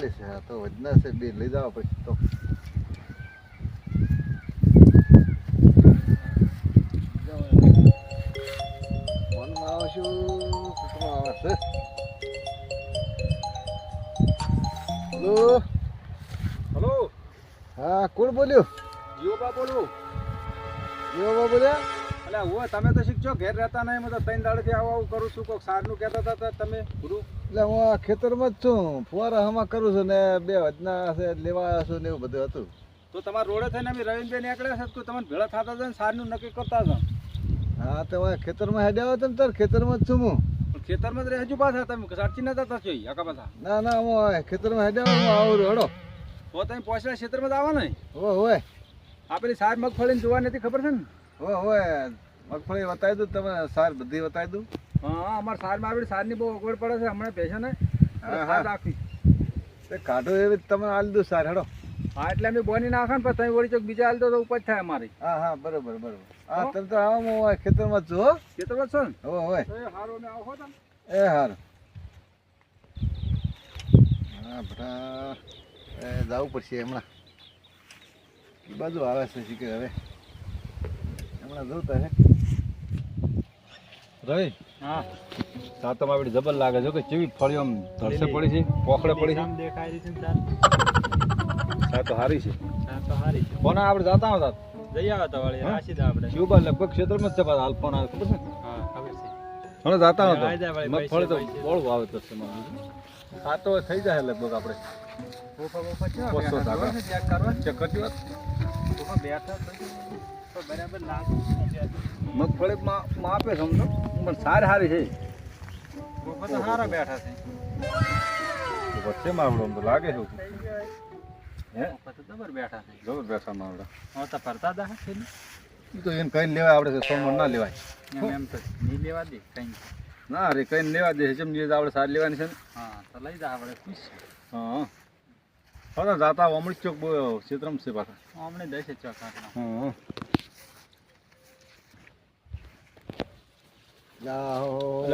છે. હા તો વધના છે બે લઈ જાવ પછી તો. ફોનમાં આવશું કુટુંબમાં આવશે. હલો? હલો? હા કોણ બોલ્યું? જીઓબા બોલું. જીવાબા બોલ્યા? એટલે હું તમે તો શીખજો ઘેર રહેતા નહીં હું તો ત્રણ દાડેથી આવું આવું કરું છું કોઈક સારનું કહેતા હતા તમે ગુરુ એટલે હું આ ખેતરમાં જ છું. ફુવારા હમા કરું છું ને બે હજના છે લેવા આવ્યો છું ને એવું બધું હતું. તો તમારા રોડે થઈને અમે રવિન્દ્ર નીકળ્યા છે તો તમે ભેળા થતા હતા ને સારનું નક્કી કરતા હતા? હા તો ખેતરમાં હેડ્યા આવ્યો ને તાર ખેતરમાં જ છું હું. ખેતરમાં જ રહેજો પાછા તમે સાચી નતા જોઈ આખા પાછા? ના ના હું ખેતરમાં હેડ્યા હું આવું હેડો. તો તમે પહોંચેલા ક્ષેત્રમાં જ આવો ને? હો હોય આ સાર મગફળીને જોવા નથી ખબર છે ને? ઓ હોય મગફળી બતાવી દઉં તમે સાર બધી બતાવી દઉં. હા અમારે સારમાં આવી સારની બહુ અગવડ પડે છે હમણાં પૈસા ને. હા, સાર હા. રાખી તે કાઢો એવી તમે આલી દઉં સાર હેડો. હા એટલે અમે બોની નાખે ને પણ તમે વળી ચોક બીજા હાલ તો ઉપજ થાય અમારી. હા હા બરોબર બરોબર. હા તમે તો આવો હું ખેતરમાં જ છું હો. ખેતરમાં જ છો ને? હો હોય. હારો ને આવો તમે. એ હાર. હા એ જવું પડશે હમણાં. બાજુ આવે છે શીખે હવે. હમણાં જવું તારે રવિ હા. સાતમ આપણી જબર લાગે છે કે કેવી ફળીઓ આમ ધરસે પડી છે પોખડે પડી છે? દેખાય રહી છે તો હારી છે. તાર તો હારી છે. કોના આપણે જાતા હતા જઈ આવતા તો વળી રાશિદ આપણે. શિવબા લગભગ ક્ષેત્રમાં જ છે પાછા હાલ ફોન આવે ખબર છે? હા ખબર છે. હવે જાતા હતા મગફળી તો. બહુ વાવેતર છે સાતો થઈ જાય લગભગ આપણે. ઓફા. જોવો છે ચેક કરવા ચેક કરતી વાત બેઠા તો તો મગફળી માં માપે છે સમજો પણ સારી સારી છે. સારા બેઠા છે. વચ્ચે માવડો એમ તો લાગે છે હે? જબર બેઠા છે. જબર બેઠા માવડા. હવે તો ફરતા દા છે તો એને કઈ લેવાય આપણે સોમવાર ના લેવાય. એમ એમ તો નહીં લેવા દે કઈ. ના અરે કઈ લેવા દે છે. જેમ જે આપણે સારી લેવાની છે ને. હા તો લઈ જા આપણે ખુશ હા. હા જાતા અમૃત ચોક બહુ ક્ષેત્રમ છે પાછા. હમણે દસે ચોક હા જાઓ આરન હા, શિવ એમ. રામ રામ. કેમ છો જો ભાઈ શાંતિ હો મજા મજા હો તમે ફોન કર્યો તો હા ફોન તો કરતા તરત ના એટલે ગયા હું.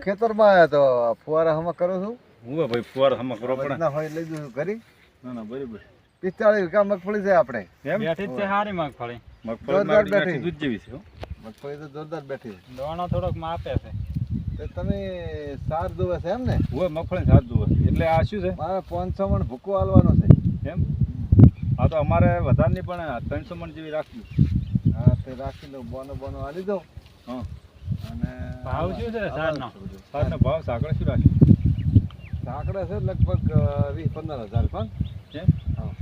ખેતરમાં આવ્યો તો ફુવારા હમા કરો છું. હું ભાઈ ફુવારા હમા કરો પણ હોય લઈ જઉં કરી? ના ના બરાબર. પિસ્તાળીસ વીઘા મગફળી છે આપણે. એમ? બેઠી છે હારી મગફળી. મગફળી જોરદાર બેઠી. બેઠી દૂધ જેવી છે મગફળી તો જોરદાર બેઠી દોણો થોડોક માપે છે. તમે સાર દુવે છે એમ ને? હું મગફળી સાત દિવસ એટલે આ શું છે? મારે પાંચસો મણ ભૂકો હાલવાનો છે. એમ? હા તો અમારે વધારે નહીં પણ ત્રણસો મણ જેવી રાખવી. હા તે રાખી લઉં બોનો બોનો હાલી દઉં. હા. અને ભાવ શું છે સારનો? ભાવ સાંકળે શું રાખી? સાંકળે છે લગભગ વીસ પંદર હજાર પણ. છે હા.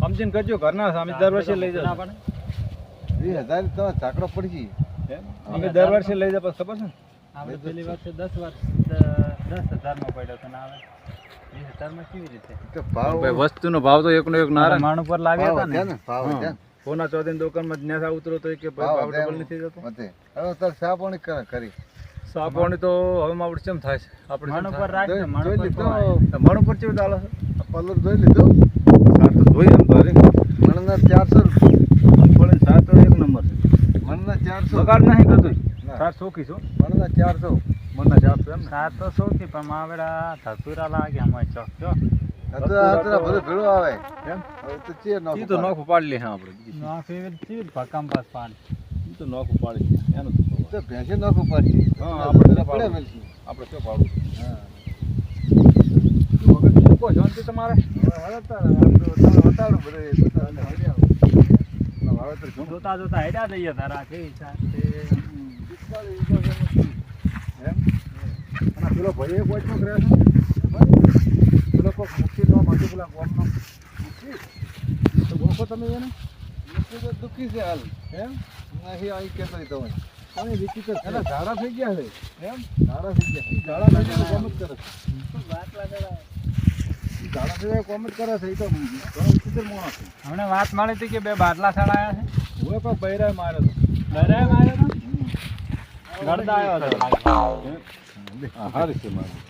સમજીને કરજો ઘરના સામે અમે દર વર્ષે લઈ જાવ વીસ હજાર તો સાંકળો પડી ગઈ. એમ અમે દર વર્ષે લઈ જતા ખબર છે ને? આપણે પેલી વર્ષે દસ વર્ષ. દસ હજારમાં પડ્યો તો ને આવે. વીસ હજારમાં કેવી રીતે? ભાવ ભાઈ વસ્તુનો ભાવ તો એકનો એક નારા માણ ઉપર લાગ્યા ભાવ હતા ને. ને ભાવ વધ્યા ચોધીની દુકાનમાં ન્યાસા ઉતરો તો એ કે ભાવ ડબલ નથી જતો. હવે કરી. સાપોણી તો હવે આપણે કેમ થાય છે. આપણે માણ ઉપર રાખજો જોઈ- માણ ઉપર. મણ ઉપર કેવું ચાલે છે? જોઈ લીધું? સાત તો જોઈએ એમ તો મણના ચારસો મગફળી સાત એક નંબર છે. મણના ચારસો બગાડ નહીં ના. સાત ચોખી છો. મણના ચારસો. મનના ચારસો એમ ને. સાત તો સૌથી પણ માવડા ધતુરા લાગે અમારે ચોક જો. બધું ભેળું આવે. એમ? હવે તો ચીર નાખું ઈ તો નોખ ઉપાડી લે હા આપણે બીજું શું? ચીર ભકામ પાસ પાણી. ઈ તો નોખ ઉપાડી લે. એનું તો તો ભેંસે નાખું પડશે હા, આપણે પડે. પાડું. આપણે શું પાડું. હા. કોઈ શાંતિ તમારે? બધું શું? જોતા જોતા હેડ્યા જઈએ તારા સાથે છે. એમ? અને પેલો ભાઈ એક વચમાં કરે છે પેલો કોક મુખી દો માટે પેલા ગોમનો. તો ગોખો તમે એને? મુઠ્ઠી તો દુઃખી છે હાલ. એમ? નહીં અહીં કહેતો તમે વિચિત્ર છે. ઝાડા થઈ ગયા છે. એમ? ઝાડા થઈ ગયા છે. ઝાડા થઈ ગયા કોમ જ કરે છે. વાત ચડાવે. ઝાડા થઈ ગયા કોમ જ કરે છે એ તો વિચિત્ર માણસ છે. હમણાં વાત મળી હતી કે બે બાટલા આવ્યા છે? હવે કોઈ બૈરાએ માર્યો તો. ડરે માર્યો તો? ગરદા આવ્યો હતો. હા હારી છે મારી.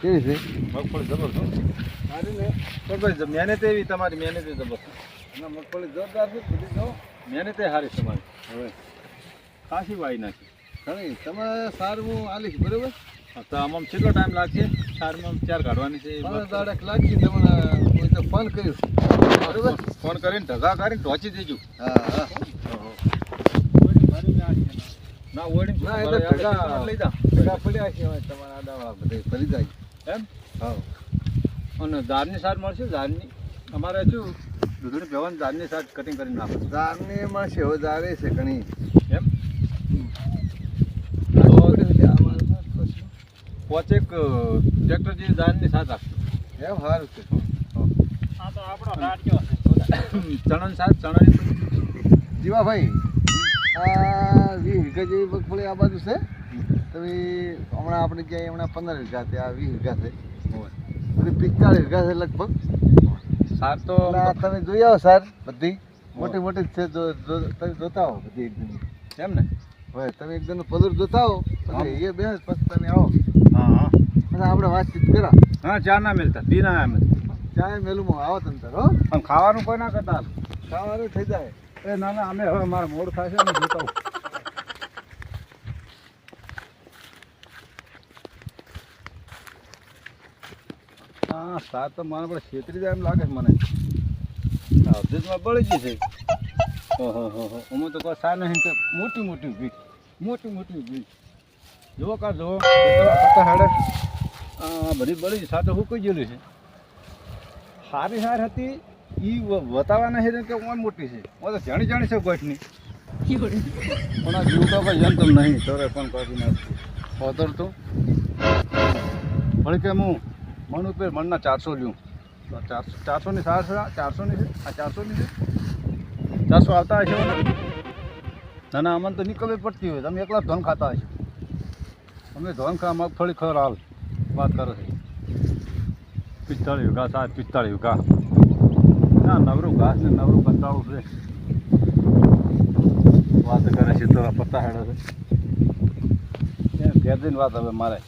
કેવી છે? મગફળી જબરદસ્ત સારી ને પણ મહેનત એવી તમારી મહેનત એ ના મગફળી જોરદાર છે બધી જો મહેનત એ સારી છે મારી. હવે કાશી વાઈ નાખી. ઘણી તમે સારું હું આલીશ બરાબર? તો આમાં કેટલો ટાઈમ લાગશે? સારમાં ચાર કાઢવાની છે દાડક લાગી તમને કોઈ તો ફોન કર્યું બરાબર? ફોન કરીને ઢગા કરીને ઢોચી દેજો. હા હા. ના ઓળી ના એ તો ઢગા લઈ જા? ભેગા પડ્યા છે હવે તમારા આડાવાળા બધા ફરી જાય. એમ? હા. અને ધારની સાર મળશે? ધારની અમારે શું દૂધની ભેવાની ધારની સાર કટિંગ કરીને નાખો. દારની માં છે હવે દારે છે ઘણી. એમ? પોચેક ટ્રેક્ટર જે ધારની સાર રાખજો. એમ સારું છે. ચણન તો ચણન ચણાની સાર ચણાની જીવાભાઈ આ વીઘા જેવી મગફળી આ બાજુ છે? તમે હમણાં આપણે ક્યાંય હમણાં પંદર વીઘા છે આ વીસ વીઘા છે બધી પિસ્તાળીસ વીઘા છે લગભગ. સાર તો તમે જોઈ આવો સાર બધી. મોટી મોટી જ છે તમે જોતા આવો બધી એકદમ એમ ને? હવે તમે એકદમ પદર જોતા આવો પછી એ બે પછી તમે આવો. હા હા. પછી આપણે વાતચીત કરા. હા ચા ના મેલતા પી ના મિલતા. ચા મેલુમાં આવો તમે તાર હો. પણ ખાવાનું કોઈ ના કરતા. ખાવાનું થઈ જાય. એ ના ના અમે હવે મારા મોડ થાય છે ને જોતા આવું. હા સાત તો મને પણ છેતરી જાય એમ લાગે છે મને. અવધેશમાં બળી ગઈ છે. ઓહો, હો હો. તો કહો સા નહીં કે મોટી મોટી ઊભી મોટી મોટી ઊભી જુઓ કા જુઓ પત્તા હેડે. બધી બળી સાર તો કહી ગયેલું છે. સારી સાર હતી એ બતાવવાના છે કે ઓન મોટી છે. હું તો જાણી જાણી છે ગોઠની. પણ આ જીવ તો કોઈ નહીં તોરે પણ કરી નાખું ઓતર તું વળી કે હું મણ ઉપર મણના ચારસો લ્યું. ચારસો, ચારસોની આ ચારસોની છે, આ ચારસોની છે. ચારસો આવતા હશે ને અમને તો નીકળવી પડતી હોય. તમે એકલા ધોન ખાતા હશો. અમે ધન ખા મગફળી ખર હાલ વાત કરો છો. પિસ્તાળીસ વીઘા સાત પિસ્તાળીસ વીઘા ના, નવરું ઘાસ ને નવરું કંટાળું છે. વાત કરે છે, તો પત્તા હેડે છે. ત્યાં ઘેર વાત હવે મારે.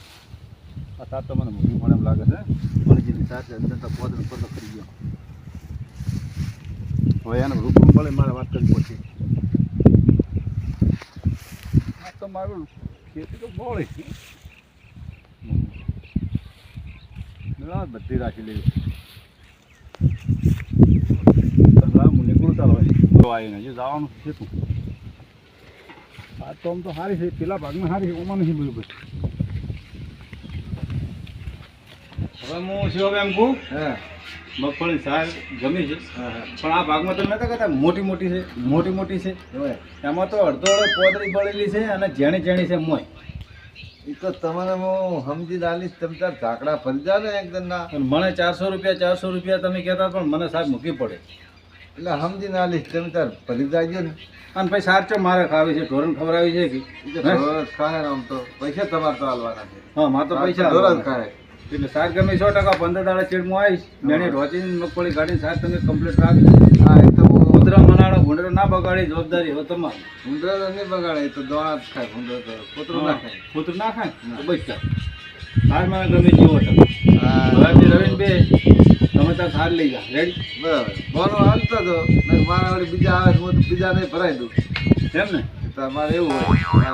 આ સાત તો મને મૂકી પણ એમ લાગે છે. મળી જેની સાથે અંદર તો ઉપર તો કરી ગયો. હવે એને રૂપડું મળે મારે વાત કરવી પડશે. તો મારું ખેતી તો બોળી બધી રાખી લેવી. નીકળું ચાલો આવીને હજી જવાનું છે તું આ તો આમ તો સારી છે, પેલા ભાગમાં સારી છે, ઓમાં નથી બરોબર હવે હું શિવભાઈ એમ કહું? હા. મગફળી સાર ગમી છે. પણ આ ભાગમાં તો નતા કહેતા મોટી મોટી છે મોટી મોટી છે. એમાં તો અડધો અડધો પોદરી પડેલી છે અને જેણી જેણી છે મોય. એ તો તમારે હું સમજી ડાલીશ તમે તાર ઢાકડા ફરી જાય ને એકદમ ના. પણ મને ચારસો રૂપિયા ચારસો રૂપિયા તમે કહેતા પણ મને સાહેબ મૂકી પડે. એટલે સમજી નાલીશ તમે તાર ફરી જાજો ને. અને પછી સાર ચો મારે ખાવી છે? ઢોરણ ખવડાવી છે કે? ખાય આમ તો. પૈસા તમારે તો હાલવાના છે. હા મારે તો પૈસા ઢોર ખાય. એટલે સાત ગમે સો ટકા પંદર દાડા ચેડમાં આવીશ. મેં રોચીને મગફળી કાઢીને સાત તમે કમ્પ્લીટ રાખી હા એકદમ ઉંદરા મનાડો ભૂંડરો ના બગાડી જવાબદારી હવે તમારી. ભૂંડરો તો નહીં બગાડે તો દોણા જ ખાય ભૂંડરો તો કૂતરું ના ખાય. કૂતરું ના ખાય? જા સાર મને ગમે જીવો તમે હા. ભગાજી તમે ત્યાં સાર લઈ જા. રેડી બરાબર બોલો હાલતો તો. મારા વળી બીજા આવે હું તો બીજા નહીં ભરાઈ દઉં. એમ ને? તમારે મારે એવું હોય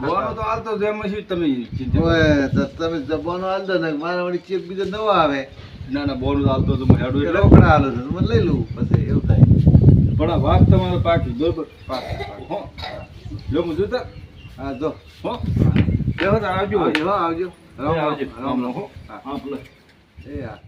મારે તો હાલતો જ એમ શું તમે ચિંતા ઓય તો તમે બોનો હાલતો ને મારા વળી ચેક બીજો નવો આવે. ના ના બોલું હાલતો તો હું હેડું એટલે. હાલો તો મને લઈ લઉં પછી એવું થાય. પણ આ વાત તમારે પાકી બરોબર? હો. જો હું જોતા. હા જો. હો. આવજો. આવજો. રામ રામ આવજો. રામ રામ. હો. હા ભલે એ હા